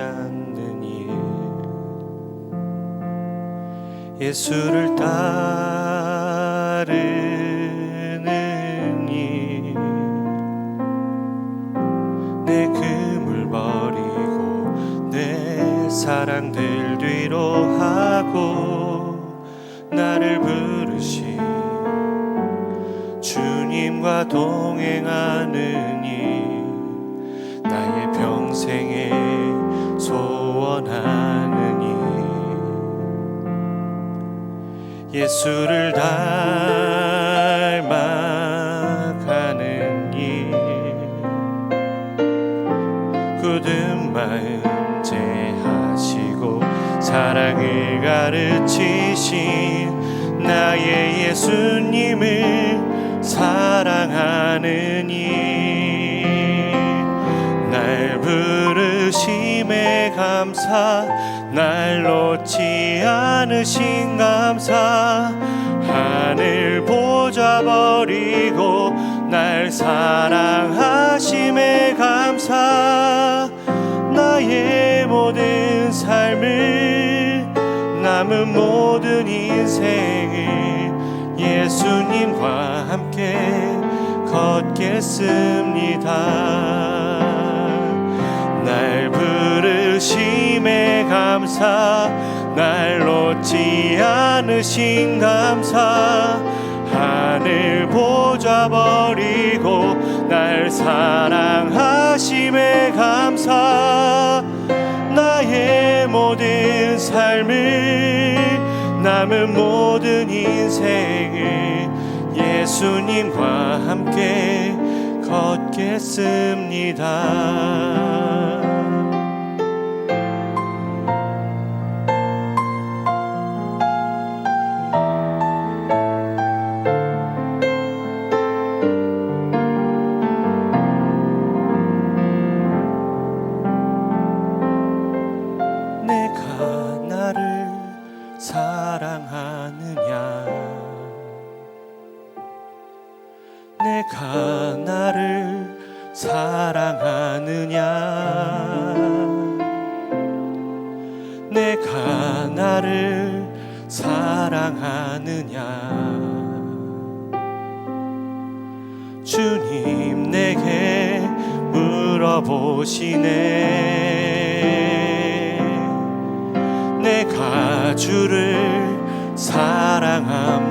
않는 일. 예수를 따르는 일내 그물 버리고 내 사랑들 뒤로 하고 나를 부르신 주님과 동행하는 일. 나의 평생에 소원하는 일 예수를 닮아가는 일 굳은 마음 제하시고 사랑을 가르치신 나의 예수님을 사랑하는 일 감사 날 놓지 않으신 감사 하늘 보좌 버리고 날 사랑하심에 감사 나의 모든 삶을 남은 모든 인생을 예수님과 함께 걷겠습니다. 감사 날 놓지 않으신 감사 하늘 보좌 버리고 날 사랑하심에 감사 나의 모든 삶을 남은 모든 인생을 예수님과 함께 걷겠습니다. 내가 나를 사랑하느냐? 내가 나를 사랑하느냐? 주님 내게 물어보시네. 내가 주를 사랑합니다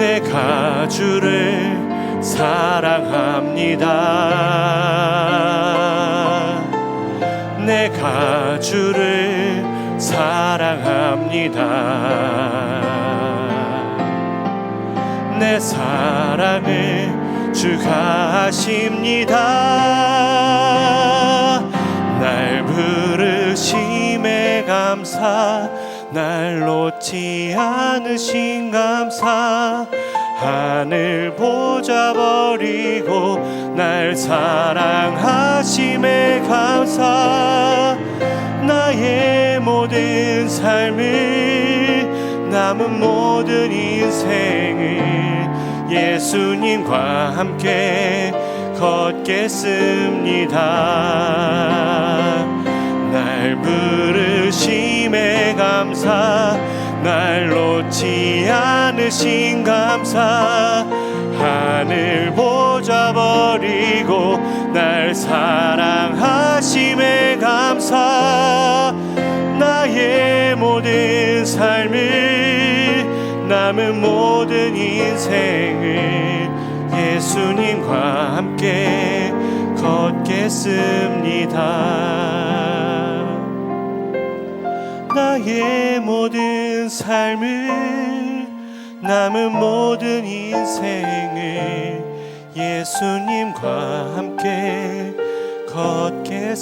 내가 주를 사랑합니다. 내가 주를 사랑합니다. 내 사랑을 주가 하십니다 날 부르심에 감사 날 놓지 않으신 감사 하늘 보좌 버리고 날 사랑하심에 감사 나의 모든 삶을 남은 모든 인생을 예수님과 함께 걷겠습니다. 않으신 감사, 하늘 보좌 버리고 날 사랑하심에 감사, 나의 모든 삶을 남은 모든 인생을 예수님과 함께 걷겠습니다. 나의 모든 삶을 남은 모든 인생을 예수님과 함께 걷겠습니다